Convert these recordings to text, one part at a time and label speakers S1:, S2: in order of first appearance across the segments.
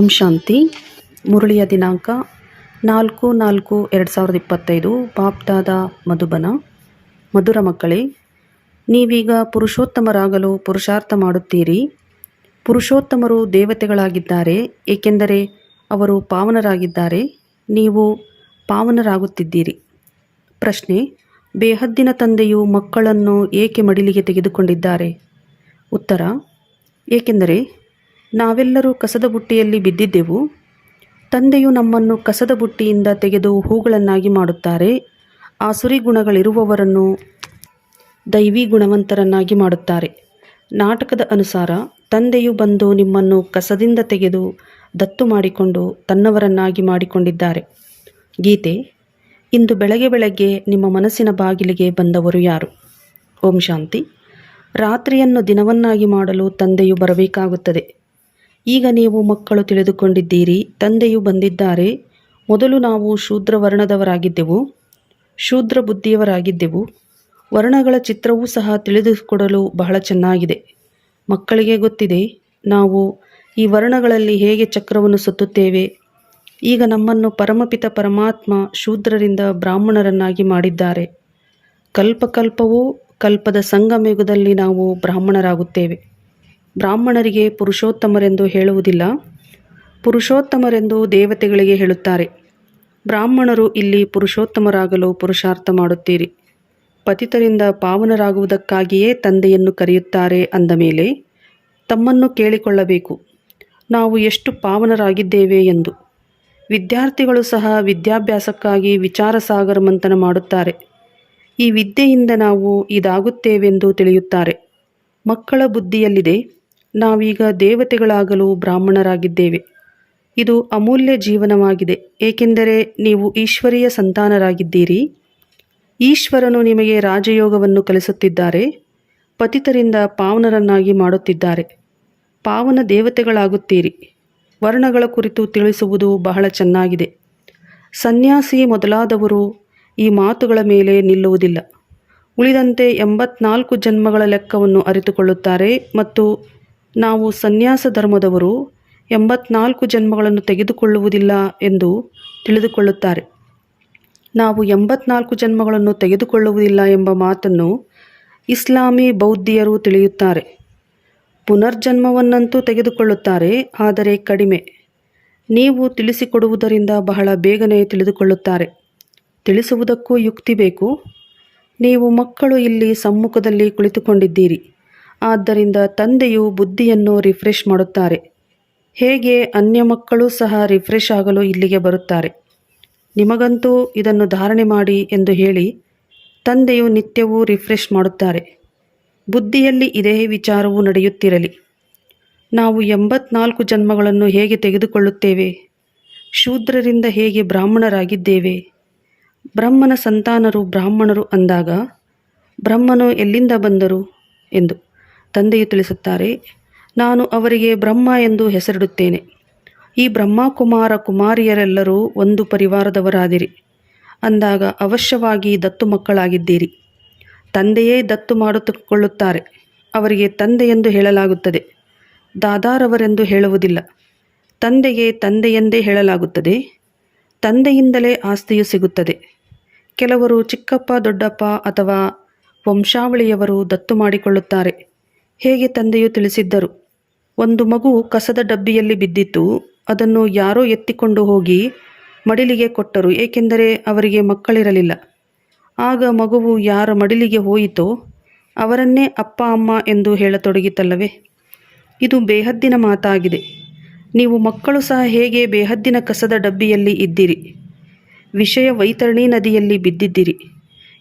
S1: ಓಂ ಶಾಂತಿ. ಮುರಳಿಯ ದಿನಾಂಕ ನಾಲ್ಕು ನಾಲ್ಕು ಎರಡು ಸಾವಿರದ ಇಪ್ಪತ್ತೈದು. ಬಾಪ್ದಾದ ಮಧುಬನ. ಮಧುರ ಮಕ್ಕಳೇ, ನೀವೀಗ ಪುರುಷೋತ್ತಮರಾಗಲು ಪುರುಷಾರ್ಥ ಮಾಡುತ್ತೀರಿ. ಪುರುಷೋತ್ತಮರು ದೇವತೆಗಳಾಗಿದ್ದಾರೆ, ಏಕೆಂದರೆ ಅವರು ಪಾವನರಾಗಿದ್ದಾರೆ. ನೀವು ಪಾವನರಾಗುತ್ತಿದ್ದೀರಿ. ಪ್ರಶ್ನೆ, ಬೇಹದ್ದಿನ ತಂದೆಯು ಮಕ್ಕಳನ್ನು ಏಕೆ ಮಡಿಲಿಗೆ ತೆಗೆದುಕೊಂಡಿದ್ದಾರೆ? ಉತ್ತರ, ಏಕೆಂದರೆ ನಾವೆಲ್ಲರೂ ಕಸದ ಬುಟ್ಟಿಯಲ್ಲಿ ಬಿದ್ದಿದ್ದೆವು. ತಂದೆಯು ನಮ್ಮನ್ನು ಕಸದ ಬುಟ್ಟಿಯಿಂದ ತೆಗೆದು ಹೂಗಳನ್ನಾಗಿ ಮಾಡುತ್ತಾರೆ. ಆಸುರಿ ಗುಣಗಳಿರುವವರನ್ನು ದೈವಿ ಗುಣವಂತರನ್ನಾಗಿ ಮಾಡುತ್ತಾರೆ. ನಾಟಕದ ಅನುಸಾರ ತಂದೆಯು ಬಂದು ನಿಮ್ಮನ್ನು ಕಸದಿಂದ ತೆಗೆದು ದತ್ತು ಮಾಡಿಕೊಂಡು ತನ್ನವರನ್ನಾಗಿ ಮಾಡಿಕೊಂಡಿದ್ದಾರೆ. ಗೀತೆ, ಇಂದು ಬೆಳಗ್ಗೆ ಬೆಳಗ್ಗೆ ನಿಮ್ಮ ಮನಸ್ಸಿನ ಬಾಗಿಲಿಗೆ ಬಂದವರು ಯಾರು? ಓಂ ಶಾಂತಿ. ರಾತ್ರಿಯನ್ನು ದಿನವನ್ನಾಗಿ ಮಾಡಲು ತಂದೆಯು ಬರಬೇಕಾಗುತ್ತದೆ. ಈಗ ನೀವು ಮಕ್ಕಳು ತಿಳಿದುಕೊಂಡಿದ್ದೀರಿ, ತಂದೆಯು ಬಂದಿದ್ದಾರೆ. ಮೊದಲು ನಾವು ಶೂದ್ರ ವರ್ಣದವರಾಗಿದ್ದೆವು ಶೂದ್ರ ಬುದ್ಧಿಯವರಾಗಿದ್ದೆವು ವರ್ಣಗಳ ಚಿತ್ರವೂ ಸಹ ತಿಳಿದುಕೊಡಲು ಬಹಳ ಚೆನ್ನಾಗಿದೆ. ಮಕ್ಕಳಿಗೆ ಗೊತ್ತಿದೆ, ನಾವು ಈ ವರ್ಣಗಳಲ್ಲಿ ಹೇಗೆ ಚಕ್ರವನ್ನು ಸುತ್ತುತ್ತೇವೆ. ಈಗ ನಮ್ಮನ್ನು ಪರಮಪಿತ ಪರಮಾತ್ಮ ಶೂದ್ರರಿಂದ ಬ್ರಾಹ್ಮಣರನ್ನಾಗಿ ಮಾಡಿದ್ದಾರೆ. ಕಲ್ಪಕಲ್ಪವೂ ಕಲ್ಪದ ಸಂಗಮಯುಗದಲ್ಲಿ ನಾವು ಬ್ರಾಹ್ಮಣರಾಗುತ್ತೇವೆ. ಬ್ರಾಹ್ಮಣರಿಗೆ ಪುರುಷೋತ್ತಮರೆಂದು ಹೇಳುವುದಿಲ್ಲ. ಪುರುಷೋತ್ತಮರೆಂದು ದೇವತೆಗಳಿಗೆ ಹೇಳುತ್ತಾರೆ. ಬ್ರಾಹ್ಮಣರು ಇಲ್ಲಿ ಪುರುಷೋತ್ತಮರಾಗಲು ಪುರುಷಾರ್ಥ ಮಾಡುತ್ತೀರಿ. ಪತಿತರಿಂದ ಪಾವನರಾಗುವುದಕ್ಕಾಗಿಯೇ ತಂದೆಯನ್ನು ಕರೆಯುತ್ತಾರೆ ಅಂದ ಮೇಲೆ, ತಮ್ಮನ್ನು ಕೇಳಿಕೊಳ್ಳಬೇಕು. ನಾವು ಎಷ್ಟು ಪಾವನರಾಗಿದ್ದೇವೆ ಎಂದು. ವಿದ್ಯಾರ್ಥಿಗಳು ಸಹ ವಿದ್ಯಾಭ್ಯಾಸಕ್ಕಾಗಿ ವಿಚಾರ ಸಾಗರ ಮಂಥನ ಮಾಡುತ್ತಾರೆ. ಈ ವಿದ್ಯೆಯಿಂದ ನಾವು ಇದಾಗುತ್ತೇವೆಂದು ತಿಳಿಯುತ್ತಾರೆ. ಮಕ್ಕಳ ಬುದ್ಧಿಯಲ್ಲಿದೆ ನಾವೀಗ ದೇವತೆಗಳಾಗಲು ಬ್ರಾಹ್ಮಣರಾಗಿದ್ದೇವೆ. ಇದು ಅಮೂಲ್ಯ ಜೀವನವಾಗಿದೆ. ಏಕೆಂದರೆ ನೀವು ಈಶ್ವರಿಯ ಸಂತಾನರಾಗಿದ್ದೀರಿ. ಈಶ್ವರನು ನಿಮಗೆ ರಾಜಯೋಗವನ್ನು ಕಲಿಸುತ್ತಿದ್ದಾರೆ. ಪತಿತರಿಂದ ಪಾವನರನ್ನಾಗಿ ಮಾಡುತ್ತಿದ್ದಾರೆ. ಪಾವನ ದೇವತೆಗಳಾಗುತ್ತೀರಿ. ವರ್ಣಗಳ ಕುರಿತು ತಿಳಿಸುವುದು ಬಹಳ ಚೆನ್ನಾಗಿದೆ. ಸನ್ಯಾಸಿ ಮೊದಲಾದವರು ಈ ಮಾತುಗಳ ಮೇಲೆ ನಿಲ್ಲುವುದಿಲ್ಲ. ಉಳಿದಂತೆ ಎಂಬತ್ನಾಲ್ಕು ಜನ್ಮಗಳ ಲೆಕ್ಕವನ್ನು ಅರಿತುಕೊಳ್ಳುತ್ತಾರೆ ಮತ್ತು ನಾವು ಸನ್ಯಾಸ ಧರ್ಮದವರು ಎಂಬತ್ನಾಲ್ಕು ಜನ್ಮಗಳನ್ನು ತೆಗೆದುಕೊಳ್ಳುವುದಿಲ್ಲ ಎಂದು ತಿಳಿದುಕೊಳ್ಳುತ್ತಾರೆ. ನಾವು ಎಂಬತ್ನಾಲ್ಕು ಜನ್ಮಗಳನ್ನು ತೆಗೆದುಕೊಳ್ಳುವುದಿಲ್ಲ ಎಂಬ ಮಾತನ್ನು ಇಸ್ಲಾಮಿ ಬೌದ್ಧಿಯರು ತಿಳಿಯುತ್ತಾರೆ. ಪುನರ್ಜನ್ಮವನ್ನಂತೂ ತೆಗೆದುಕೊಳ್ಳುತ್ತಾರೆ, ಆದರೆ ಕಡಿಮೆ. ನೀವು ತಿಳಿಸಿಕೊಡುವುದರಿಂದ ಬಹಳ ಬೇಗನೆ ತಿಳಿದುಕೊಳ್ಳುತ್ತಾರೆ. ತಿಳಿಸುವುದಕ್ಕೂ ಯುಕ್ತಿ ಬೇಕು. ನೀವು ಮಕ್ಕಳು ಇಲ್ಲಿ ಸಮ್ಮುಖದಲ್ಲಿ ಕುಳಿತುಕೊಂಡಿದ್ದೀರಿ. ಆದ್ದರಿಂದ ತಂದೆಯು ಬುದ್ಧಿಯನ್ನು ರಿಫ್ರೆಶ್ ಮಾಡುತ್ತಾರೆ. ಹೇಗೆ ಅನ್ಯ ಮಕ್ಕಳು ಸಹ ರಿಫ್ರೆಶ್ ಆಗಲು ಇಲ್ಲಿಗೆ ಬರುತ್ತಾರೆ? ನಿಮಗಂತೂ ಇದನ್ನು ಧಾರಣೆ ಮಾಡಿ ಎಂದು ಹೇಳಿ ತಂದೆಯು ನಿತ್ಯವೂ ರಿಫ್ರೆಶ್ ಮಾಡುತ್ತಾರೆ. ಬುದ್ಧಿಯಲ್ಲಿ ಇದೇ ವಿಚಾರವು ನಡೆಯುತ್ತಿರಲಿ. ನಾವು ಎಂಬತ್ನಾಲ್ಕು ಜನ್ಮಗಳನ್ನು ಹೇಗೆ ತೆಗೆದುಕೊಳ್ಳುತ್ತೇವೆ? ಶೂದ್ರರಿಂದ ಹೇಗೆ ಬ್ರಾಹ್ಮಣರಾಗಿದ್ದೇವೆ? ಬ್ರಹ್ಮನ ಸಂತಾನರು ಬ್ರಾಹ್ಮಣರು ಅಂದಾಗ ಬ್ರಹ್ಮನು ಎಲ್ಲಿಂದ ಬಂದರು? ಎಂದು. ತಂದೆಯು ತಿಳಿಸುತ್ತಾರೆ, ನಾನು ಅವರಿಗೆ ಬ್ರಹ್ಮ ಎಂದು ಹೆಸರಿಡುತ್ತೇನೆ. ಈ ಬ್ರಹ್ಮಕುಮಾರ ಕುಮಾರಿಯರೆಲ್ಲರೂ ಒಂದು ಪರಿವಾರದವರಾದಿರಿ. ಅಂದಾಗ ಅವಶ್ಯವಾಗಿ ದತ್ತು ಮಕ್ಕಳಾಗಿದ್ದೀರಿ. ತಂದೆಯೇ ದತ್ತು ಮಾಡುತ್ತಕೊಳ್ಳುತ್ತಾರೆ. ಅವರಿಗೆ ತಂದೆ ಎಂದು ಹೇಳಲಾಗುತ್ತದೆ. ದಾದಾರವರೆಂದು ಹೇಳುವುದಿಲ್ಲ. ತಂದೆಗೆ ತಂದೆಯೆಂದೇ ಹೇಳಲಾಗುತ್ತದೆ. ತಂದೆಯಿಂದಲೇ ಆಸ್ತಿಯು ಸಿಗುತ್ತದೆ. ಕೆಲವರು ಚಿಕ್ಕಪ್ಪ, ದೊಡ್ಡಪ್ಪ ಅಥವಾ ವಂಶಾವಳಿಯವರು ದತ್ತು ಮಾಡಿಕೊಳ್ಳುತ್ತಾರೆ. ಹೇಗೆ ತಂದೆಯು ತಿಳಿಸಿದ್ದರು. ಒಂದು ಮಗು ಕಸದ ಡಬ್ಬಿಯಲ್ಲಿ ಬಿದ್ದಿತ್ತು. ಅದನ್ನು ಯಾರೋ ಎತ್ತಿಕೊಂಡು ಹೋಗಿ ಮಡಿಲಿಗೆ ಕೊಟ್ಟರು, ಏಕೆಂದರೆ ಅವರಿಗೆ ಮಕ್ಕಳಿರಲಿಲ್ಲ. ಆಗ ಮಗುವು ಯಾರ ಮಡಿಲಿಗೆ ಹೋಯಿತೋ ಅವರನ್ನೇ ಅಪ್ಪ, ಅಮ್ಮ ಎಂದು ಹೇಳತೊಡಗಿತಲ್ಲವೇ? ಇದು ಬೇಹದ್ದಿನ ಮಾತಾಗಿದೆ. ನೀವು ಮಕ್ಕಳು ಸಹ ಹೇಗೆ ಬೇಹದ್ದಿನ ಕಸದ ಡಬ್ಬಿಯಲ್ಲಿ ಇದ್ದಿರಿ? ವಿಷಯ ವೈತರಣಿ ನದಿಯಲ್ಲಿ ಬಿದ್ದಿದ್ದಿರಿ.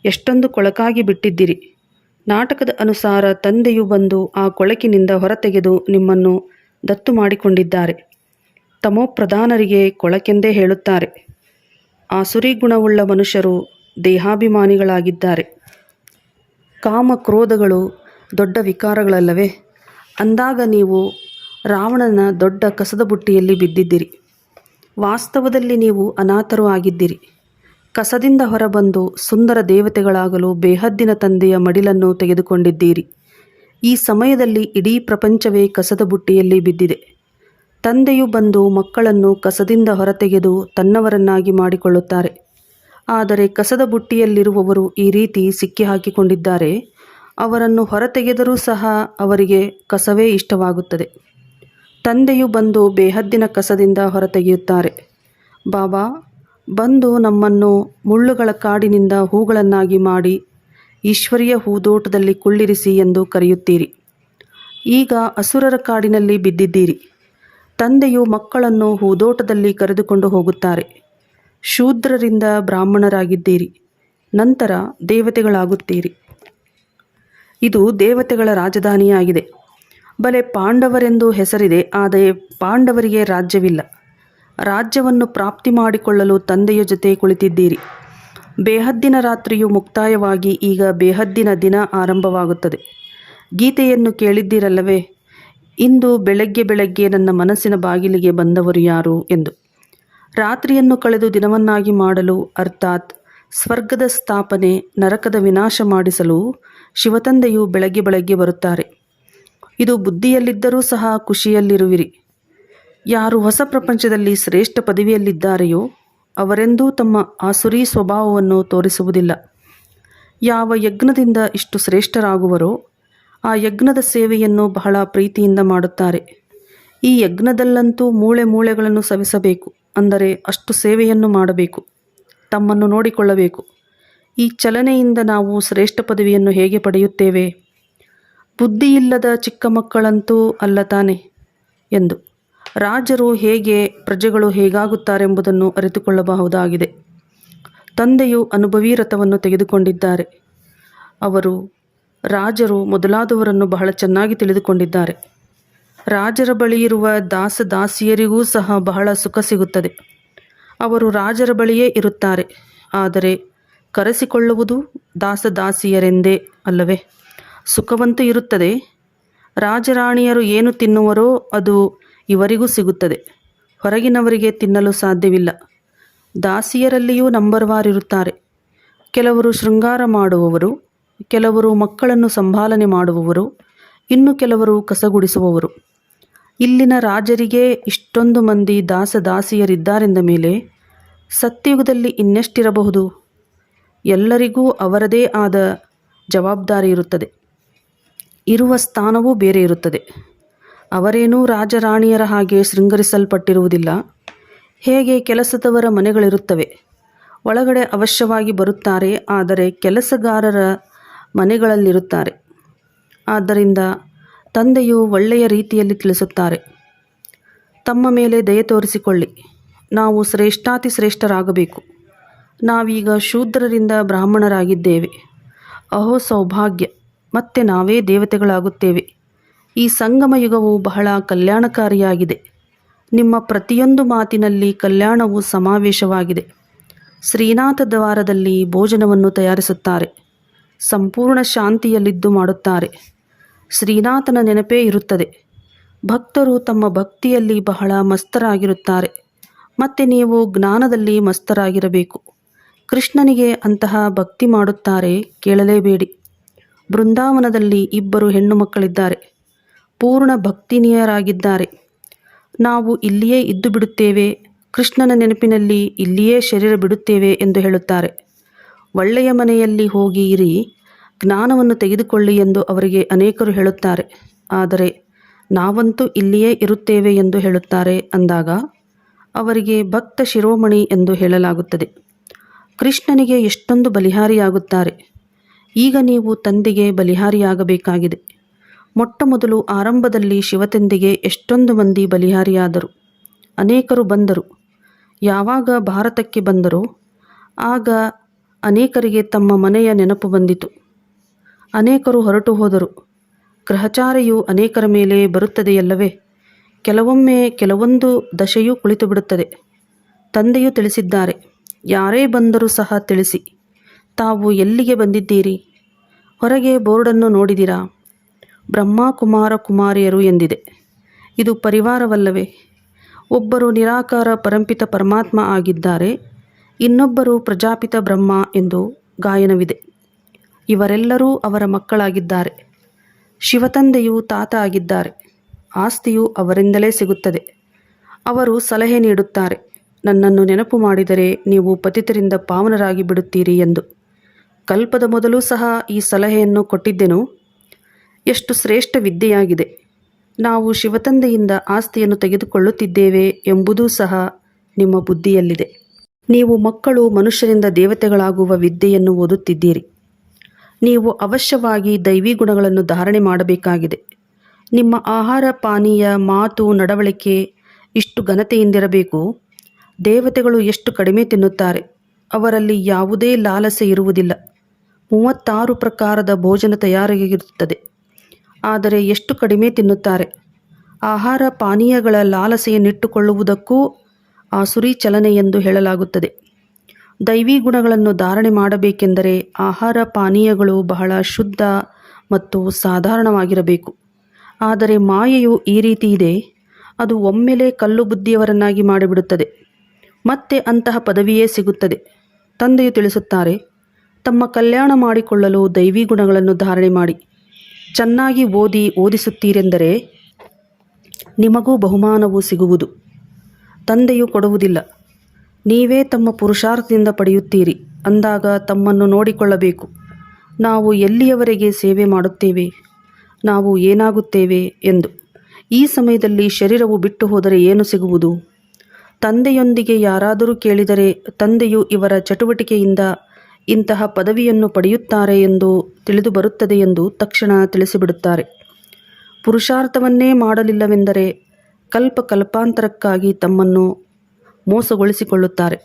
S1: ಎಷ್ಟೊಂದು ಕೊಳಕಾಗಿ ಬಿಟ್ಟಿದ್ದಿರಿ. ನಾಟಕದ ಅನುಸಾರ ತಂದೆಯು ಬಂದು ಆ ಕೊಳಕಿನಿಂದ ಹೊರತೆಗೆದು ನಿಮ್ಮನ್ನು ದತ್ತು ಮಾಡಿಕೊಂಡಿದ್ದಾರೆ. ತಮೋಪ್ರಧಾನರಿಗೆ ಕೊಳಕೆಂದೇ ಹೇಳುತ್ತಾರೆ. ಆಸುರಿ ಗುಣವುಳ್ಳ ಮನುಷ್ಯರು ದೇಹಾಭಿಮಾನಿಗಳಾಗಿದ್ದಾರೆ. ಕಾಮ ಕ್ರೋಧಗಳು ದೊಡ್ಡ ವಿಕಾರಗಳಲ್ಲವೇ? ಅಂದಾಗ ನೀವು ರಾವಣನ ದೊಡ್ಡ ಕಸದ ಬುಟ್ಟಿಯಲ್ಲಿ ಬಿದ್ದಿದ್ದಿರಿ. ವಾಸ್ತವದಲ್ಲಿ ನೀವು ಅನಾಥರು ಆಗಿದ್ದಿರಿ. ಕಸದಿಂದ ಹೊರಬಂದು ಸುಂದರ ದೇವತೆಗಳಾಗಲು ಬೇಹದ್ದಿನ ತಂದೆಯ ಮಡಿಲನ್ನು ತೆಗೆದುಕೊಂಡಿದ್ದೀರಿ. ಈ ಸಮಯದಲ್ಲಿ ಇಡೀ ಪ್ರಪಂಚವೇ ಕಸದ ಬುಟ್ಟಿಯಲ್ಲಿ ಬಿದ್ದಿದೆ. ತಂದೆಯು ಬಂದು ಮಕ್ಕಳನ್ನು ಕಸದಿಂದ ಹೊರತೆಗೆದು ತನ್ನವರನ್ನಾಗಿ ಮಾಡಿಕೊಳ್ಳುತ್ತಾರೆ. ಆದರೆ ಕಸದ ಬುಟ್ಟಿಯಲ್ಲಿರುವವರು ಈ ರೀತಿ ಸಿಕ್ಕಿಹಾಕಿಕೊಂಡಿದ್ದಾರೆ. ಅವರನ್ನು ಹೊರತೆಗೆದರೂ ಸಹ ಅವರಿಗೆ ಕಸವೇ ಇಷ್ಟವಾಗುತ್ತದೆ. ತಂದೆಯು ಬಂದು ಬೇಹದ್ದಿನ ಕಸದಿಂದ ಹೊರತೆಗೆಯುತ್ತಾರೆ. ಬಾಬಾ ಬಂದು ನಮ್ಮನ್ನು ಮುಳ್ಳುಗಳ ಕಾಡಿನಿಂದ ಹೂಗಳನ್ನಾಗಿ ಮಾಡಿ ಈಶ್ವರಿಯ ಹೂದೋಟದಲ್ಲಿ ಕುಳ್ಳಿರಿಸಿ ಎಂದು ಕರೆಯುತ್ತೀರಿ. ಈಗ ಅಸುರರ ಕಾಡಿನಲ್ಲಿ ಬಿದ್ದಿದ್ದೀರಿ. ತಂದೆಯು ಮಕ್ಕಳನ್ನು ಹೂದೋಟದಲ್ಲಿ ಕರೆದುಕೊಂಡು ಹೋಗುತ್ತಾರೆ. ಶೂದ್ರರಿಂದ ಬ್ರಾಹ್ಮಣರಾಗಿದ್ದೀರಿ. ನಂತರ ದೇವತೆಗಳಾಗುತ್ತೀರಿ. ಇದು ದೇವತೆಗಳ ರಾಜಧಾನಿಯಾಗಿದೆ. ಬಲೆ ಪಾಂಡವರೆಂದು ಹೆಸರಿದೆ, ಆದರೆ ಪಾಂಡವರಿಗೆ ರಾಜ್ಯವಿಲ್ಲ. ರಾಜ್ಯವನ್ನು ಪ್ರಾಪ್ತಿ ಮಾಡಿಕೊಳ್ಳಲು ತಂದೆಯ ಜೊತೆ ಕುಳಿತಿದ್ದೀರಿ. ಬೇಹದ್ದಿನ ರಾತ್ರಿಯು ಮುಕ್ತಾಯವಾಗಿ ಈಗ ಬೇಹದ್ದಿನ ದಿನ ಆರಂಭವಾಗುತ್ತದೆ. ಗೀತೆಯನ್ನು ಕೇಳಿದ್ದೀರಲ್ಲವೇ? ಇಂದು ಬೆಳಗ್ಗೆ ಬೆಳಗ್ಗೆ ನನ್ನ ಮನಸ್ಸಿನ ಬಾಗಿಲಿಗೆ ಬಂದವರು ಯಾರು ಎಂದು. ರಾತ್ರಿಯನ್ನು ಕಳೆದು ದಿನವನ್ನಾಗಿ ಮಾಡಲು ಅರ್ಥಾತ್ ಸ್ವರ್ಗದ ಸ್ಥಾಪನೆ, ನರಕದ ವಿನಾಶ ಮಾಡಿಸಲು ಶಿವತಂದೆಯು ಬೆಳಗ್ಗೆ ಬೆಳಗ್ಗೆ ಬರುತ್ತಾರೆ. ಇದು ಬುದ್ಧಿಯಲ್ಲಿದ್ದರೂ ಸಹ ಖುಷಿಯಲ್ಲಿರುವಿರಿ. ಯಾರು ಹೊಸ ಪ್ರಪಂಚದಲ್ಲಿ ಶ್ರೇಷ್ಠ ಪದವಿಯಲ್ಲಿದ್ದಾರೆಯೋ ಅವರೆಂದೂ ತಮ್ಮ ಆಸುರಿ ಸ್ವಭಾವವನ್ನು ತೋರಿಸುವುದಿಲ್ಲ. ಯಾವ ಯಜ್ಞದಿಂದ ಇಷ್ಟು ಶ್ರೇಷ್ಠರಾಗುವರೋ ಆ ಯಜ್ಞದ ಸೇವೆಯನ್ನು ಬಹಳ ಪ್ರೀತಿಯಿಂದ ಮಾಡುತ್ತಾರೆ. ಈ ಯಜ್ಞದಲ್ಲಂತೂ ಮೂಳೆ ಮೂಳೆಗಳನ್ನು ಸವಿಸಬೇಕು, ಅಂದರೆ ಅಷ್ಟು ಸೇವೆಯನ್ನು ಮಾಡಬೇಕು, ತಮ್ಮನ್ನು ನೋಡಿಕೊಳ್ಳಬೇಕು. ಈ ಚಲನೆಯಿಂದ ನಾವು ಶ್ರೇಷ್ಠ ಪದವಿಯನ್ನು ಹೇಗೆ ಪಡೆಯುತ್ತೇವೆ? ಬುದ್ಧಿಯಿಲ್ಲದ ಚಿಕ್ಕ ಮಕ್ಕಳಂತೂ ಅಲ್ಲ ತಾನೆ, ಎಂದು. ರಾಜರು ಹೇಗೆ ಪ್ರಜೆಗಳು ಹೇಗಾಗುತ್ತಾರೆಂಬುದನ್ನು ಅರಿತುಕೊಳ್ಳಬಹುದಾಗಿದೆ. ತಂದೆಯು ಅನುಭವಿ ರಥವನ್ನು ತೆಗೆದುಕೊಂಡಿದ್ದಾರೆ. ಅವರು ರಾಜರು ಮೊದಲಾದವರನ್ನು ಬಹಳ ಚೆನ್ನಾಗಿ ತಿಳಿದುಕೊಂಡಿದ್ದಾರೆ. ರಾಜರ ಬಳಿ ಇರುವ ದಾಸ ದಾಸಿಯರಿಗೂ ಸಹ ಬಹಳ ಸುಖ ಸಿಗುತ್ತದೆ. ಅವರು ರಾಜರ ಬಳಿಯೇ ಇರುತ್ತಾರೆ. ಆದರೆ ಕರೆಸಿಕೊಳ್ಳುವುದು ದಾಸ ದಾಸಿಯರೆಂದೇ ಅಲ್ಲವೇ? ಸುಖವಂತೂ ಇರುತ್ತದೆ. ರಾಜರಾಣಿಯರು ಏನು ತಿನ್ನುವರೋ ಅದು ಇವರಿಗೂ ಸಿಗುತ್ತದೆ. ಹೊರಗಿನವರಿಗೆ ತಿನ್ನಲು ಸಾಧ್ಯವಿಲ್ಲ. ದಾಸಿಯರಲ್ಲಿಯೂ ನಂಬರ್ ವಾರ್ ಇರುತ್ತಾರೆ. ಕೆಲವರು ಶೃಂಗಾರ ಮಾಡುವವರು, ಕೆಲವರು ಮಕ್ಕಳನ್ನು ಸಂಭಾಲನೆ ಮಾಡುವವರು, ಇನ್ನು ಕೆಲವರು ಕಸಗುಡಿಸುವವರು. ಇಲ್ಲಿನ ರಾಜರಿಗೆ ಇಷ್ಟೊಂದು ಮಂದಿ ದಾಸ ದಾಸಿಯರಿದ್ದಾರೆಂದ ಮೇಲೆ ಸತ್ಯಯುಗದಲ್ಲಿ ಇನ್ನೆಷ್ಟಿರಬಹುದು? ಎಲ್ಲರಿಗೂ ಅವರದೇ ಆದ ಜವಾಬ್ದಾರಿ ಇರುತ್ತದೆ ಇರುವ ಸ್ಥಾನವೂ ಬೇರೆ ಇರುತ್ತದೆ. ಅವರೇನೂ ರಾಜರಾಣಿಯರ ಹಾಗೆ ಶೃಂಗರಿಸಲ್ಪಟ್ಟಿರುವುದಿಲ್ಲ. ಹೇಗೆ ಕೆಲಸದವರ ಮನೆಗಳಿರುತ್ತವೆ? ಒಳಗಡೆ ಅವಶ್ಯವಾಗಿ ಬರುತ್ತಾರೆ, ಆದರೆ ಕೆಲಸಗಾರರ ಮನೆಗಳಲ್ಲಿರುತ್ತಾರೆ. ಆದ್ದರಿಂದ ತಂದೆಯು ಒಳ್ಳೆಯ ರೀತಿಯಲ್ಲಿ ತಿಳಿಸುತ್ತಾರೆ. ತಮ್ಮ ಮೇಲೆ ದಯೆ ತೋರಿಸಿಕೊಳ್ಳಿ. ನಾವು ಶ್ರೇಷ್ಠಾತಿ ಶ್ರೇಷ್ಠರಾಗಬೇಕು. ನಾವೀಗ ಶೂದ್ರರಿಂದ ಬ್ರಾಹ್ಮಣರಾಗಿದ್ದೇವೆ. ಅಹೋ ಸೌಭಾಗ್ಯ, ಮತ್ತೆ ನಾವೇ ದೇವತೆಗಳಾಗುತ್ತೇವೆ. ಈ ಸಂಗಮ ಯುಗವು ಬಹಳ ಕಲ್ಯಾಣಕಾರಿಯಾಗಿದೆ. ನಿಮ್ಮ ಪ್ರತಿಯೊಂದು ಮಾತಿನಲ್ಲಿ ಕಲ್ಯಾಣವು ಸಮಾವೇಶವಾಗಿದೆ. ಶ್ರೀನಾಥ ದ್ವಾರದಲ್ಲಿ ಭೋಜನವನ್ನು ತಯಾರಿಸುತ್ತಾರೆ. ಸಂಪೂರ್ಣ ಶಾಂತಿಯಲ್ಲಿದ್ದು ಮಾಡುತ್ತಾರೆ. ಶ್ರೀನಾಥನ ನೆನಪೇ ಇರುತ್ತದೆ. ಭಕ್ತರು ತಮ್ಮ ಭಕ್ತಿಯಲ್ಲಿ ಬಹಳ ಮಸ್ತರಾಗಿರುತ್ತಾರೆ. ಮತ್ತು ನೀವು ಜ್ಞಾನದಲ್ಲಿ ಮಸ್ತರಾಗಿರಬೇಕು. ಕೃಷ್ಣನಿಗೆ ಅಂತಹ ಭಕ್ತಿ ಮಾಡುತ್ತಾರೆ ಕೇಳಲೇಬೇಡಿ. ಬೃಂದಾವನದಲ್ಲಿ ಇಬ್ಬರು ಹೆಣ್ಣು ಮಕ್ಕಳಿದ್ದಾರೆ. ಪೂರ್ಣ ಭಕ್ತಿನೀಯರಾಗಿದ್ದಾರೆ. ನಾವು ಇಲ್ಲಿಯೇ ಇದ್ದು ಬಿಡುತ್ತೇವೆ, ಕೃಷ್ಣನ ನೆನಪಿನಲ್ಲಿ ಇಲ್ಲಿಯೇ ಶರೀರ ಬಿಡುತ್ತೇವೆ ಎಂದು ಹೇಳುತ್ತಾರೆ. ಒಳ್ಳೆಯ ಮನೆಯಲ್ಲಿ ಹೋಗಿ ಇರಿ, ಜ್ಞಾನವನ್ನು ತೆಗೆದುಕೊಳ್ಳಿ ಎಂದು ಅವರಿಗೆ ಅನೇಕರು ಹೇಳುತ್ತಾರೆ. ಆದರೆ ನಾವಂತೂ ಇಲ್ಲಿಯೇ ಇರುತ್ತೇವೆ ಎಂದು ಹೇಳುತ್ತಾರೆ ಅಂದಾಗ ಅವರಿಗೆ ಭಕ್ತ ಶಿರೋಮಣಿ ಎಂದು ಹೇಳಲಾಗುತ್ತದೆ. ಕೃಷ್ಣನಿಗೆ ಎಷ್ಟೊಂದು ಬಲಿಹಾರಿಯಾಗುತ್ತಾರೆ. ಈಗ ನೀವು ತಂದೆಗೆ ಬಲಿಹಾರಿಯಾಗಬೇಕಾಗಿದೆ. ಮೊಟ್ಟ ಮೊದಲು ಆರಂಭದಲ್ಲಿ ಶಿವತಂದೆಗೆ ಎಷ್ಟೊಂದು ಮಂದಿ ಬಲಿಹಾರಿಯಾದರು. ಅನೇಕರು ಬಂದರು. ಯಾವಾಗ ಭಾರತಕ್ಕೆ ಬಂದರೋ, ಆಗ ಅನೇಕರಿಗೆ ತಮ್ಮ ಮನೆಯ ನೆನಪು ಬಂದಿತು. ಅನೇಕರು ಹೊರಟು ಹೋದರು. ಗ್ರಹಚಾರೆಯು ಅನೇಕರ ಮೇಲೆ ಬರುತ್ತದೆಯಲ್ಲವೇ, ಕೆಲವೊಮ್ಮೆ ಕೆಲವೊಂದು ದಶೆಯೂ ಕುಳಿತು ಬಿಡುತ್ತದೆ ತಂದೆಯು ತಿಳಿಸಿದ್ದಾರೆ, ಯಾರೇ ಬಂದರೂ ಸಹ ತಿಳಿಸಿ. ತಾವು ಎಲ್ಲಿಗೆ ಬಂದಿದ್ದೀರಿ? ಹೊರಗೆ ಬೋರ್ಡನ್ನು ನೋಡಿದಿರಾ? ಬ್ರಹ್ಮ ಕುಮಾರ ಕುಮಾರಿಯರು ಎಂದಿದೆ. ಇದು ಪರಿವಾರವಲ್ಲವೇ? ಒಬ್ಬರು ನಿರಾಕಾರ ಪರಂಪಿತ ಪರಮಾತ್ಮ ಆಗಿದ್ದಾರೆ, ಇನ್ನೊಬ್ಬರು ಪ್ರಜಾಪಿತ ಬ್ರಹ್ಮ ಎಂದು ಗಾಯನವಿದೆ. ಇವರೆಲ್ಲರೂ ಅವರ ಮಕ್ಕಳಾಗಿದ್ದಾರೆ. ಶಿವತಂದೆಯು ತಾತ ಆಗಿದ್ದಾರೆ. ಆಸ್ತಿಯು ಅವರಿಂದಲೇ ಸಿಗುತ್ತದೆ. ಅವರು ಸಲಹೆ ನೀಡುತ್ತಾರೆ, ನನ್ನನ್ನು ನೆನಪು ಮಾಡಿದರೆ ನೀವು ಪತಿತರಿಂದ ಪಾವನರಾಗಿ ಬಿಡುತ್ತೀರಿ ಎಂದು. ಕಲ್ಪದ ಮೊದಲು ಸಹ ಈ ಸಲಹೆಯನ್ನು ಕೊಟ್ಟಿದ್ದೆನು. ಎಷ್ಟು ಶ್ರೇಷ್ಠ ವಿದ್ಯೆಯಾಗಿದೆ. ನಾವು ಶಿವತಂದೆಯಿಂದ ಆಸ್ತಿಯನ್ನು ತೆಗೆದುಕೊಳ್ಳುತ್ತಿದ್ದೇವೆ ಎಂಬುದೂ ಸಹ ನಿಮ್ಮ ಬುದ್ಧಿಯಲ್ಲಿದೆ. ನೀವು ಮಕ್ಕಳು ಮನುಷ್ಯರಿಂದ ದೇವತೆಗಳಾಗುವ ವಿದ್ಯೆಯನ್ನು ಓದುತ್ತಿದ್ದೀರಿ. ನೀವು ಅವಶ್ಯವಾಗಿ ದೈವಿ ಗುಣಗಳನ್ನು ಧಾರಣೆ ಮಾಡಬೇಕಾಗಿದೆ. ನಿಮ್ಮ ಆಹಾರ, ಪಾನೀಯ, ಮಾತು, ನಡವಳಿಕೆ ಇಷ್ಟು ಘನತೆಯಿಂದಿರಬೇಕು. ದೇವತೆಗಳು ಎಷ್ಟು ಕಡಿಮೆ ತಿನ್ನುತ್ತಾರೆ, ಅವರಲ್ಲಿ ಯಾವುದೇ ಲಾಲಸೆ ಇರುವುದಿಲ್ಲ. ಮೂವತ್ತಾರು ಪ್ರಕಾರದ ಭೋಜನ ತಯಾರಾಗಿರುತ್ತದೆ ಆದರೆ ಎಷ್ಟು ಕಡಿಮೆ ತಿನ್ನುತ್ತಾರೆ. ಆಹಾರ ಪಾನೀಯಗಳ ಲಾಲಸೆಯನ್ನಿಟ್ಟುಕೊಳ್ಳುವುದಕ್ಕೂ ಆಸುರಿ ಚಲನೆ ಎಂದು ಹೇಳಲಾಗುತ್ತದೆ. ದೈವಿ ಗುಣಗಳನ್ನು ಧಾರಣೆ ಮಾಡಬೇಕೆಂದರೆ ಆಹಾರ ಪಾನೀಯಗಳು ಬಹಳ ಶುದ್ಧ ಮತ್ತು ಸಾಧಾರಣವಾಗಿರಬೇಕು. ಆದರೆ ಮಾಯೆಯು ಈ ರೀತಿ ಇದೆ, ಅದು ಒಮ್ಮೆಲೆ ಕಲ್ಲು ಬುದ್ಧಿಯವರನ್ನಾಗಿ ಮಾಡಿಬಿಡುತ್ತದೆ. ಮತ್ತೆ ಅಂತಹ ಪದವಿಯೇ ಸಿಗುತ್ತದೆ. ತಂದೆಯು ತಿಳಿಸುತ್ತಾರೆ, ತಮ್ಮ ಕಲ್ಯಾಣ ಮಾಡಿಕೊಳ್ಳಲು ದೈವಿ ಗುಣಗಳನ್ನು ಧಾರಣೆ ಮಾಡಿ. ಚೆನ್ನಾಗಿ ಓದಿ ಓದಿಸುತ್ತೀರೆಂದರೆ ನಿಮಗೂ ಬಹುಮಾನವು ಸಿಗುವುದು. ತಂದೆಯು ಕೊಡುವುದಿಲ್ಲ. ನೀವೇ ತಮ್ಮ ಪುರುಷಾರ್ಥದಿಂದ ಪಡೆಯುತ್ತೀರಿ. ಅಂದಾಗ ತಮ್ಮನ್ನು ನೋಡಿಕೊಳ್ಳಬೇಕು. ನಾವು ಎಲ್ಲಿಯವರೆಗೆ ಸೇವೆ ಮಾಡುತ್ತೇವೆ? ನಾವು ಏನಾಗುತ್ತೇವೆ ಎಂದು. ಈ ಸಮಯದಲ್ಲಿ ಶರೀರವು ಬಿಟ್ಟು ಹೋದರೆ ಏನು ಸಿಗುವುದು? ತಂದೆಯೊಂದಿಗೆ ಯಾರಾದರೂ ಕೇಳಿದರೆ ತಂದೆಯು ಇವರ ಚಟುವಟಿಕೆಯಿಂದ ಇಂತಹ ಪದವಿಯನ್ನು ಪಡೆಯುತ್ತಾರೆ ಎಂದು ತಿಳಿದು ಬರುತ್ತದೆ ಎಂದು ತಕ್ಷಣ ತಿಳಿಸಿಬಿಡುತ್ತಾರೆ. ಪುರುಷಾರ್ಥವನ್ನೇ ಮಾಡಲಿಲ್ಲವೆಂದರೆ ಕಲ್ಪ ಕಲ್ಪಾಂತರಕ್ಕಾಗಿ ತಮ್ಮನ್ನು ಮೋಸಗೊಳಿಸಿಕೊಳ್ಳುತ್ತಾರೆ.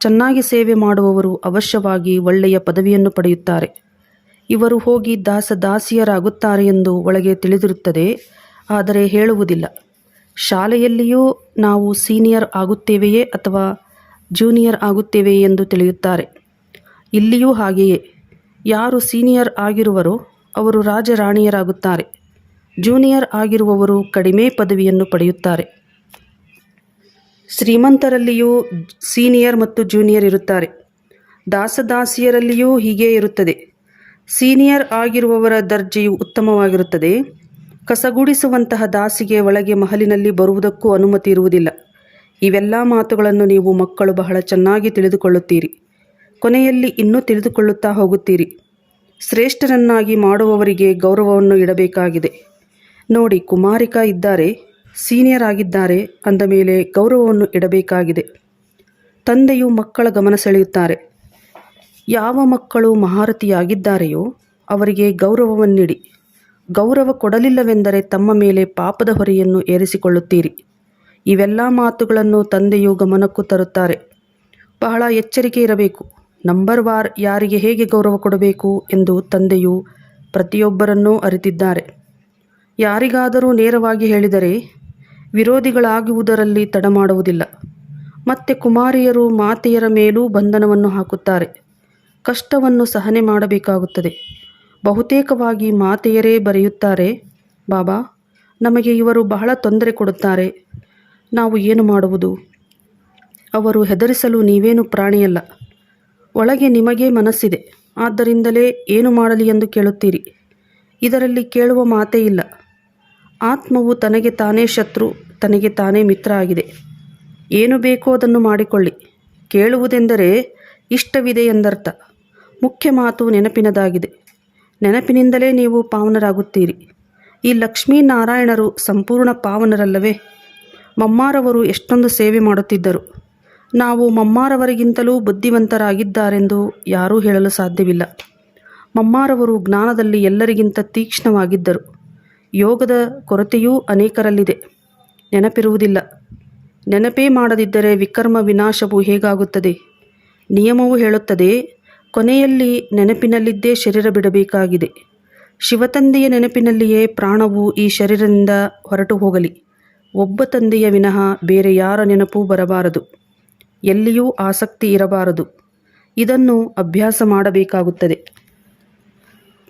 S1: ಚೆನ್ನಾಗಿ ಸೇವೆ ಮಾಡುವವರು ಅವಶ್ಯವಾಗಿ ಒಳ್ಳೆಯ ಪದವಿಯನ್ನು ಪಡೆಯುತ್ತಾರೆ. ಇವರು ಹೋಗಿ ದಾಸ ದಾಸಿಯರಾಗುತ್ತಾರೆ ಎಂದು ಒಳಗೆ ತಿಳಿದಿರುತ್ತದೆ, ಆದರೆ ಹೇಳುವುದಿಲ್ಲ. ಶಾಲೆಯಲ್ಲಿಯೂ ನಾವು ಸೀನಿಯರ್ ಆಗುತ್ತೇವೆಯೇ ಅಥವಾ ಜೂನಿಯರ್ ಆಗುತ್ತೇವೆಯೇ ಎಂದು ತಿಳಿಯುತ್ತಾರೆ. ಇಲ್ಲಿಯೂ ಹಾಗೆಯೇ. ಯಾರು ಸೀನಿಯರ್ ಆಗಿರುವರೋ ಅವರು ರಾಜರಾಣಿಯರಾಗುತ್ತಾರೆ. ಜೂನಿಯರ್ ಆಗಿರುವವರು ಕಡಿಮೆ ಪದವಿಯನ್ನು ಪಡೆಯುತ್ತಾರೆ. ಶ್ರೀಮಂತರಲ್ಲಿಯೂ ಸೀನಿಯರ್ ಮತ್ತು ಜೂನಿಯರ್ ಇರುತ್ತಾರೆ. ದಾಸದಾಸಿಯರಲ್ಲಿಯೂ ಹೀಗೆ ಇರುತ್ತದೆ. ಸೀನಿಯರ್ ಆಗಿರುವವರ ದರ್ಜೆಯು ಉತ್ತಮವಾಗಿರುತ್ತದೆ. ಕಸಗುಡಿಸುವಂತಹ ದಾಸಿಗೆ ಒಳಗೆ ಮಹಲಿನಲ್ಲಿ ಬರುವುದಕ್ಕೂ ಅನುಮತಿ ಇರುವುದಿಲ್ಲ. ಇವೆಲ್ಲ ಮಾತುಗಳನ್ನು ನೀವು ಮಕ್ಕಳು ಬಹಳ ಚೆನ್ನಾಗಿ ತಿಳಿದುಕೊಳ್ಳುತ್ತೀರಿ. ಕೊನೆಯಲ್ಲಿ ಇನ್ನೂ ತಿಳಿದುಕೊಳ್ಳುತ್ತಾ ಹೋಗುತ್ತೀರಿ. ಶ್ರೇಷ್ಠರನ್ನಾಗಿ ಮಾಡುವವರಿಗೆ ಗೌರವವನ್ನು ಇಡಬೇಕಾಗಿದೆ. ನೋಡಿ, ಕುಮಾರಿಕಾ ಇದ್ದಾರೆ ಸೀನಿಯರ್ ಆಗಿದ್ದಾರೆ ಅಂದ ಮೇಲೆ ಗೌರವವನ್ನು ಇಡಬೇಕಾಗಿದೆ. ತಂದೆಯು ಮಕ್ಕಳ ಗಮನ ಸೆಳೆಯುತ್ತಾರೆ. ಯಾವ ಮಕ್ಕಳು ಮಹಾರಥಿಯಾಗಿದ್ದಾರೆಯೋ ಅವರಿಗೆ ಗೌರವವನ್ನಿಡಿ. ಗೌರವ ಕೊಡಲಿಲ್ಲವೆಂದರೆ ತಮ್ಮ ಮೇಲೆ ಪಾಪದ ಹೊರೆಯನ್ನು ಏರಿಸಿಕೊಳ್ಳುತ್ತೀರಿ. ಇವೆಲ್ಲ ಮಾತುಗಳನ್ನು ತಂದೆಯು ಗಮನಕ್ಕೂ ತರುತ್ತಾರೆ. ಬಹಳ ಎಚ್ಚರಿಕೆ ಇರಬೇಕು. ನಂಬರ್ ವಾರ್ ಯಾರಿಗೆ ಹೇಗೆ ಗೌರವ ಕೊಡಬೇಕು ಎಂದು ತಂದೆಯು ಪ್ರತಿಯೊಬ್ಬರನ್ನೂ ಅರಿತಿದ್ದಾರೆ. ಯಾರಿಗಾದರೂ ನೇರವಾಗಿ ಹೇಳಿದರೆ ವಿರೋಧಿಗಳಾಗುವುದರಲ್ಲಿ ತಡ ಮಾಡುವುದಿಲ್ಲ. ಮತ್ತೆ ಕುಮಾರಿಯರು ಮಾತೆಯರ ಮೇಲೂ ಬಂಧನವನ್ನು ಹಾಕುತ್ತಾರೆ. ಕಷ್ಟವನ್ನು ಸಹನೆ ಮಾಡಬೇಕಾಗುತ್ತದೆ. ಬಹುತೇಕವಾಗಿ ಮಾತೆಯರೇ ಬರೆಯುತ್ತಾರೆ, ಬಾಬಾ, ನಮಗೆ ಇವರು ಬಹಳ ತೊಂದರೆ ಕೊಡುತ್ತಾರೆ. ನಾವು ಏನು ಮಾಡುವುದು? ಅವರು ಹೆದರಿಸಲು ನೀವೇನು ಪ್ರಾಣಿಯಲ್ಲ. ಒಳಗೆ ನಿಮಗೇ ಮನಸ್ಸಿದೆ. ಆದ್ದರಿಂದಲೇ ಏನು ಮಾಡಲಿ ಎಂದು ಕೇಳುತ್ತೀರಿ. ಇದರಲ್ಲಿ ಕೇಳುವ ಮಾತೇ ಇಲ್ಲ. ಆತ್ಮವು ತನಗೆ ತಾನೇ ಶತ್ರು, ತನಗೆ ತಾನೇ ಮಿತ್ರ ಆಗಿದೆ. ಏನು ಬೇಕೋ ಅದನ್ನು ಮಾಡಿಕೊಳ್ಳಿ. ಕೇಳುವುದೆಂದರೆ ಇಷ್ಟವಿದೆ ಎಂದರ್ಥ. ಮುಖ್ಯ ಮಾತು ನೆನಪಿನದಾಗಿದೆ. ನೆನಪಿನಿಂದಲೇ ನೀವು ಪಾವನರಾಗುತ್ತೀರಿ. ಈ ಲಕ್ಷ್ಮೀನಾರಾಯಣರು ಸಂಪೂರ್ಣ ಪಾವನರಲ್ಲವೇ? ಮಮ್ಮಾರವರು ಎಷ್ಟೊಂದು ಸೇವೆ ಮಾಡುತ್ತಿದ್ದರು. ನಾವು ಮಮ್ಮಾರವರಿಗಿಂತಲೂ ಬುದ್ಧಿವಂತರಾಗಿದ್ದಾರೆಂದು ಯಾರೂ ಹೇಳಲು ಸಾಧ್ಯವಿಲ್ಲ. ಮಮ್ಮಾರವರು ಜ್ಞಾನದಲ್ಲಿ ಎಲ್ಲರಿಗಿಂತ ತೀಕ್ಷ್ಣವಾಗಿದ್ದರು. ಯೋಗದ ಕೊರತೆಯೂ ಅನೇಕರಲ್ಲಿದೆ. ನೆನಪಿರುವುದಿಲ್ಲ. ನೆನಪೇ ಮಾಡದಿದ್ದರೆ ವಿಕರ್ಮ ವಿನಾಶವು ಹೇಗಾಗುತ್ತದೆ? ನಿಯಮವು ಹೇಳುತ್ತದೆ, ಕೊನೆಯಲ್ಲಿ ನೆನಪಿನಲ್ಲಿದ್ದೇ ಶರೀರ ಬಿಡಬೇಕಾಗಿದೆ. ಶಿವತಂದೆಯ ನೆನಪಿನಲ್ಲಿಯೇ ಪ್ರಾಣವು ಈ ಶರೀರದಿಂದ ಹೊರಟು ಹೋಗಲಿ ಒಬ್ಬ ತಂದೆಯ ವಿನಃ ಬೇರೆ ಯಾರ ನೆನಪೂ ಬರಬಾರದು. ಎಲ್ಲಿಯೂ ಆಸಕ್ತಿ ಇರಬಾರದು. ಇದನ್ನು ಅಭ್ಯಾಸ ಮಾಡಬೇಕಾಗುತ್ತದೆ.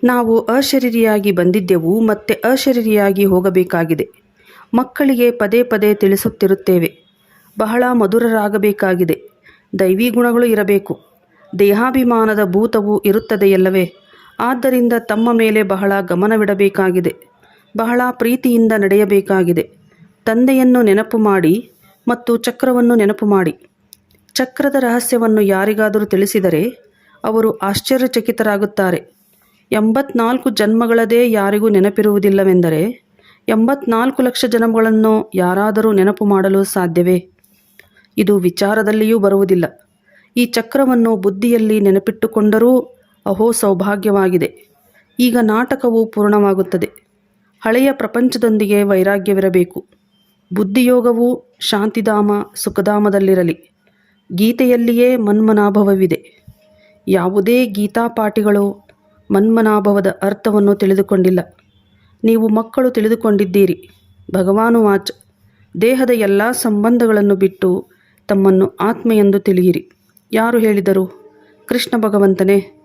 S1: ನಾವು ಅಶರೀರಿಯಾಗಿ ಬಂದಿದ್ದೆವು ಮತ್ತೆ ಅಶರೀರಿಯಾಗಿ ಹೋಗಬೇಕಾಗಿದೆ. ಮಕ್ಕಳಿಗೆ ಪದೇ ಪದೇ ತಿಳಿಸುತ್ತಿರುತ್ತೇವೆ. ಬಹಳ ಮಧುರರಾಗಬೇಕಾಗಿದೆ. ದೈವಿ ಗುಣಗಳು ಇರಬೇಕು. ದೇಹಾಭಿಮಾನದ ಭೂತವು ಇರುತ್ತದೆಯಲ್ಲವೇ? ಆದ್ದರಿಂದ ತಮ್ಮ ಮೇಲೆ ಬಹಳ ಗಮನವಿಡಬೇಕಾಗಿದೆ. ಬಹಳ ಪ್ರೀತಿಯಿಂದ ನಡೆಯಬೇಕಾಗಿದೆ. ತಂದೆಯನ್ನು ನೆನಪು ಮಾಡಿ ಮತ್ತು ಚಕ್ರವನ್ನು ನೆನಪು ಮಾಡಿ. ಚಕ್ರದ ರಹಸ್ಯವನ್ನು ಯಾರಿಗಾದರೂ ತಿಳಿಸಿದರೆ ಅವರು ಆಶ್ಚರ್ಯಚಕಿತರಾಗುತ್ತಾರೆ. ಎಂಬತ್ನಾಲ್ಕು ಜನ್ಮಗಳದೇ ಯಾರಿಗೂ ನೆನಪಿರುವುದಿಲ್ಲವೆಂದರೆ, ಎಂಬತ್ನಾಲ್ಕು ಲಕ್ಷ ಜನ್ಮಗಳನ್ನು ಯಾರಾದರೂ ನೆನಪು ಮಾಡಲು ಸಾಧ್ಯವೇ? ಇದು ವಿಚಾರದಲ್ಲಿಯೂ ಬರುವುದಿಲ್ಲ. ಈ ಚಕ್ರವನ್ನು ಬುದ್ಧಿಯಲ್ಲಿ ನೆನಪಿಟ್ಟುಕೊಂಡರೂ ಅಹೋ ಸೌಭಾಗ್ಯವಾಗಿದೆ. ಈಗ ನಾಟಕವು ಪೂರ್ಣವಾಗುತ್ತದೆ. ಹಳೆಯ ಪ್ರಪಂಚದೊಂದಿಗೆ ವೈರಾಗ್ಯವಿರಬೇಕು. ಬುದ್ಧಿಯೋಗವು ಶಾಂತಿಧಾಮ, ಸುಖಧಾಮದಲ್ಲಿರಲಿ. ಗೀತೆಯಲ್ಲಿಯೇ ಮನ್ಮನಾಭವವಿದೆ. ಯಾವುದೇ ಗೀತಾಪಾಠಿಗಳು ಮನ್ಮನಾಭವದ ಅರ್ಥವನ್ನು ತಿಳಿದುಕೊಂಡಿಲ್ಲ. ನೀವು ಮಕ್ಕಳು ತಿಳಿದುಕೊಂಡಿದ್ದೀರಿ. ಭಗವಾನು ವಾಚ್, ದೇಹದ ಎಲ್ಲ ಸಂಬಂಧಗಳನ್ನು ಬಿಟ್ಟು ತಮ್ಮನ್ನು ಆತ್ಮ ಎಂದು ತಿಳಿಯಿರಿ. ಯಾರು ಹೇಳಿದರು? ಕೃಷ್ಣ ಭಗವಂತನೇ.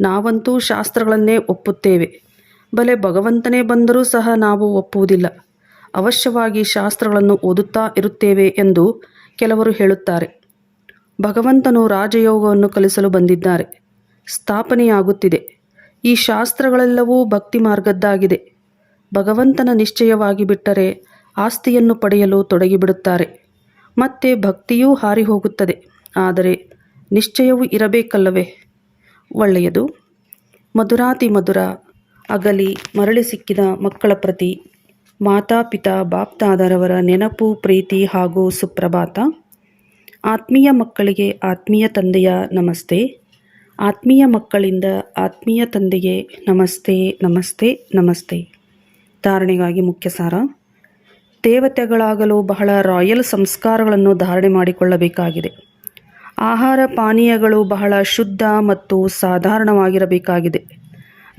S1: ನಾವಂತೂ ಶಾಸ್ತ್ರಗಳನ್ನೇ ಒಪ್ಪುತ್ತೇವೆ. ಬಲೆ ಭಗವಂತನೇ ಬಂದರೂ ಸಹ ನಾವು ಒಪ್ಪುವುದಿಲ್ಲ. ಅವಶ್ಯವಾಗಿ ಶಾಸ್ತ್ರಗಳನ್ನು ಓದುತ್ತಾ ಇರುತ್ತೇವೆ ಎಂದು ಕೆಲವರು ಹೇಳುತ್ತಾರೆ. ಭಗವಂತನು ರಾಜಯೋಗವನ್ನು ಕಲಿಸಲು ಬಂದಿದ್ದಾರೆ. ಸ್ಥಾಪನೆಯಾಗುತ್ತಿದೆ. ಈ ಶಾಸ್ತ್ರಗಳೆಲ್ಲವೂ ಭಕ್ತಿ ಮಾರ್ಗದ್ದಾಗಿದೆ. ಭಗವಂತನ ನಿಶ್ಚಯವಾಗಿ ಬಿಟ್ಟರೆ ಆಸ್ತಿಯನ್ನು ಪಡೆಯಲು ತೊಡಗಿಬಿಡುತ್ತಾರೆ. ಮತ್ತೆ ಭಕ್ತಿಯೂ ಹಾರಿ ಹೋಗುತ್ತದೆ ಆದರೆ ನಿಶ್ಚಯವೂ ಇರಬೇಕಲ್ಲವೇ? ಒಳ್ಳೆಯದು. ಮಧುರಾತಿ ಮಧುರ, ಅಗಲಿ ಮರಳಿ ಸಿಕ್ಕಿದ ಮಕ್ಕಳ ಪ್ರತಿ, ಮಾತಾಪಿತಾ, ಬಾಪ್ತಾದರವರ ನೆನಪು, ಪ್ರೀತಿ ಹಾಗೂ ಸುಪ್ರಭಾತ. ಆತ್ಮೀಯ ಮಕ್ಕಳಿಗೆ ಆತ್ಮೀಯ ತಂದೆಯ ನಮಸ್ತೆ. ಆತ್ಮೀಯ ಮಕ್ಕಳಿಂದ ಆತ್ಮೀಯ ತಂದೆಗೆ ನಮಸ್ತೆ ನಮಸ್ತೆ ನಮಸ್ತೆ. ಧಾರಣೆಗಾಗಿ ಮುಖ್ಯ ಸಾರ. ದೇವತೆಗಳಾಗಲು ಬಹಳ ರಾಯಲ್ ಸಂಸ್ಕಾರಗಳನ್ನು ಧಾರಣೆ ಮಾಡಿಕೊಳ್ಳಬೇಕಾಗಿದೆ. ಆಹಾರ ಪಾನೀಯಗಳು ಬಹಳ ಶುದ್ಧ ಮತ್ತು ಸಾಧಾರಣವಾಗಿರಬೇಕಾಗಿದೆ.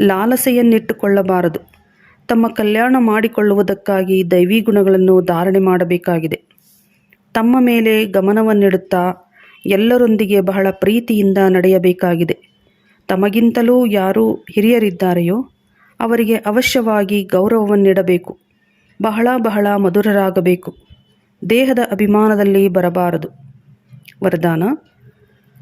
S1: ಲಾಲಸೆಯನ್ನಿಟ್ಟುಕೊಳ್ಳಬಾರದು. ತಮ್ಮ ಕಲ್ಯಾಣ ಮಾಡಿಕೊಳ್ಳುವುದಕ್ಕಾಗಿ ದೈವಿ ಗುಣಗಳನ್ನು ಧಾರಣೆ ಮಾಡಬೇಕಾಗಿದೆ. ತಮ್ಮ ಮೇಲೆ ಗಮನವನ್ನಿಡುತ್ತಾ ಎಲ್ಲರೊಂದಿಗೆ ಬಹಳ ಪ್ರೀತಿಯಿಂದ ನಡೆಯಬೇಕಾಗಿದೆ. ತಮಗಿಂತಲೂ ಯಾರು ಹಿರಿಯರಿದ್ದಾರೆಯೋ ಅವರಿಗೆ ಅವಶ್ಯವಾಗಿ ಗೌರವವನ್ನಿಡಬೇಕು. ಬಹಳ ಬಹಳ ಮಧುರರಾಗಬೇಕು. ದೇಹದ ಅಭಿಮಾನದಲ್ಲಿ ಬರಬಾರದು. ವರದಾನ,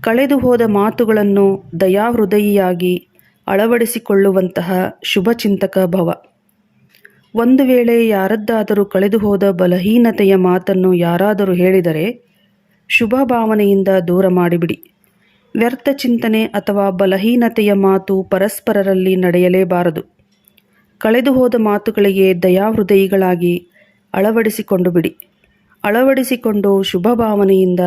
S1: ಕಳೆದು ಹೋದ ಮಾತುಗಳನ್ನು ದಯಾಹೃದಯಿಯಾಗಿ ಅಳವಡಿಸಿಕೊಳ್ಳುವಂತಹ ಶುಭಚಿಂತಕ ಭವ. ಒಂದು ವೇಳೆ ಯಾರದ್ದಾದರೂ ಕಳೆದುಹೋದ ಬಲಹೀನತೆಯ ಮಾತನ್ನು ಯಾರಾದರೂ ಹೇಳಿದರೆ ಶುಭ ಭಾವನೆಯಿಂದ ದೂರ ಮಾಡಿಬಿಡಿ. ವ್ಯರ್ಥ ಚಿಂತನೆ ಅಥವಾ ಬಲಹೀನತೆಯ ಮಾತು ಪರಸ್ಪರರಲ್ಲಿ ನಡೆಯಲೇಬಾರದು. ಕಳೆದುಹೋದ ಮಾತುಗಳಿಗೆ ದಯಾಹೃದಯಿಗಳಾಗಿ ಅಳವಡಿಸಿಕೊಂಡು ಬಿಡಿ ಅಳವಡಿಸಿಕೊಂಡು ಶುಭ ಭಾವನೆಯಿಂದ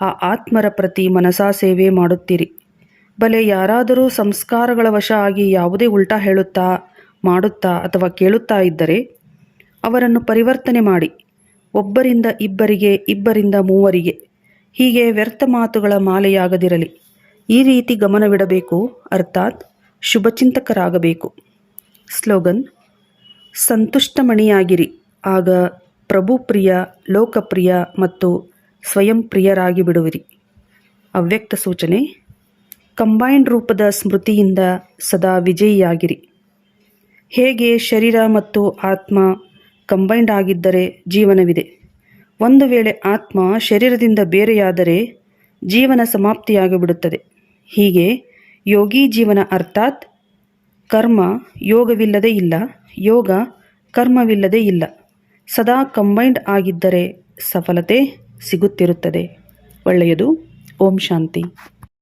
S1: ಆ ಆತ್ಮರ ಪ್ರತಿ ಮನಸಾ ಸೇವೆ ಮಾಡುತ್ತೀರಿ. ಬಲೆ ಯಾರಾದರೂ ಸಂಸ್ಕಾರಗಳ ವಶ ಆಗಿ ಯಾವುದೇ ಉಲ್ಟಾ ಹೇಳುತ್ತಾ ಮಾಡುತ್ತಾ ಅಥವಾ ಕೇಳುತ್ತಾ ಇದ್ದರೆ ಅವರನ್ನು ಪರಿವರ್ತನೆ ಮಾಡಿ, ಒಬ್ಬರಿಂದ ಇಬ್ಬರಿಗೆ, ಇಬ್ಬರಿಂದ ಮೂವರಿಗೆ, ಹೀಗೆ ವ್ಯರ್ಥ ಮಾತುಗಳ ಮಾಲೆಯಾಗದಿರಲಿ. ಈ ರೀತಿ ಗಮನವಿಡಬೇಕು, ಅರ್ಥಾತ್ ಶುಭಚಿಂತಕರಾಗಬೇಕು. ಸ್ಲೋಗನ್, ಸಂತುಷ್ಟಮಣಿಯಾಗಿರಿ, ಆಗ ಪ್ರಭುಪ್ರಿಯ, ಲೋಕಪ್ರಿಯ ಮತ್ತು ಸ್ವಯಂ ಪ್ರಿಯರಾಗಿ ಬಿಡುವಿರಿ. ಅವ್ಯಕ್ತ ಸೂಚನೆ ಕಂಬೈನ್ಡ್ ರೂಪದ ಸ್ಮೃತಿಯಿಂದ ಸದಾ ವಿಜಯಿಯಾಗಿರಿ. ಹೇಗೆ ಶರೀರ ಮತ್ತು ಆತ್ಮ ಕಂಬೈಂಡ್ ಆಗಿದ್ದರೆ ಜೀವನವಿದೆ. ಒಂದು ವೇಳೆ ಆತ್ಮ ಶರೀರದಿಂದ ಬೇರೆಯಾದರೆ ಜೀವನ ಸಮಾಪ್ತಿಯಾಗಿಬಿಡುತ್ತದೆ. ಹೀಗೆ ಯೋಗಿ ಜೀವನ ಅರ್ಥಾತ್ ಕರ್ಮ ಯೋಗವಿಲ್ಲದೆ ಇಲ್ಲ, ಯೋಗ ಕರ್ಮವಿಲ್ಲದೆ ಇಲ್ಲ. ಸದಾ ಕಂಬೈಂಡ್ ಆಗಿದ್ದರೆ ಸಫಲತೆ ಸಿಗುತ್ತಿರುತ್ತದೆ. ಒಳ್ಳೆಯದು. ಓಂ ಶಾಂತಿ.